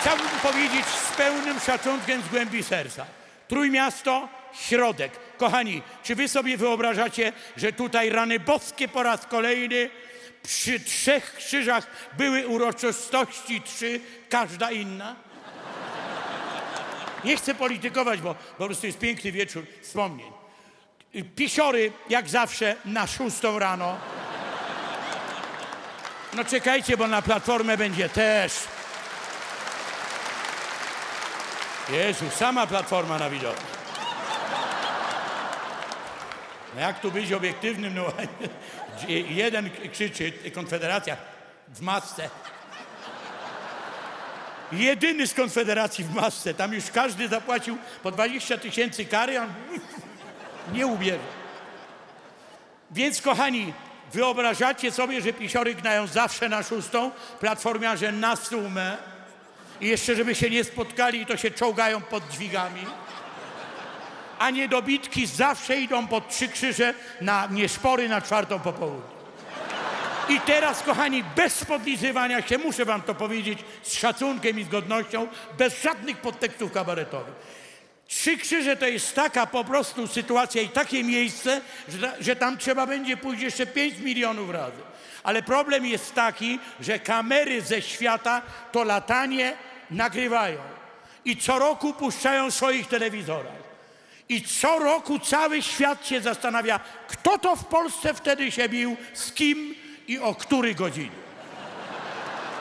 chciałbym powiedzieć z pełnym szacunkiem z głębi serca. Trójmiasto, środek. Kochani, czy wy sobie wyobrażacie, że tutaj rany boskie po raz kolejny przy trzech krzyżach były uroczystości trzy, każda inna? Nie chcę politykować, bo po prostu jest piękny wieczór wspomnień. Pisiory, jak zawsze, na szóstą rano. No czekajcie, bo na platformę będzie też. Jezu, sama platforma na widowni. No jak tu być obiektywnym? No, jeden krzyczy, Konfederacja w masce. Jedyny z Konfederacji w masce. Tam już każdy zapłacił po 20 tysięcy kary, a nie ubierze. Więc kochani, wyobrażacie sobie, że pisiory gnają zawsze na szóstą, platformiarze na sumę i jeszcze żeby się nie spotkali, to się czołgają pod dźwigami. A niedobitki zawsze idą pod trzy krzyże na nieszpory na czwartą po południu. I teraz, kochani, bez podlizywania się, muszę wam to powiedzieć z szacunkiem i z godnością, bez żadnych podtekstów kabaretowych. Trzy krzyże to jest taka po prostu sytuacja i takie miejsce, że, że tam trzeba będzie pójść jeszcze 5 milionów razy. Ale problem jest taki, że kamery ze świata to latanie nagrywają. I co roku puszczają w swoich telewizorach. I co roku cały świat się zastanawia, kto to w Polsce wtedy się bił, z kim i o której godzinie.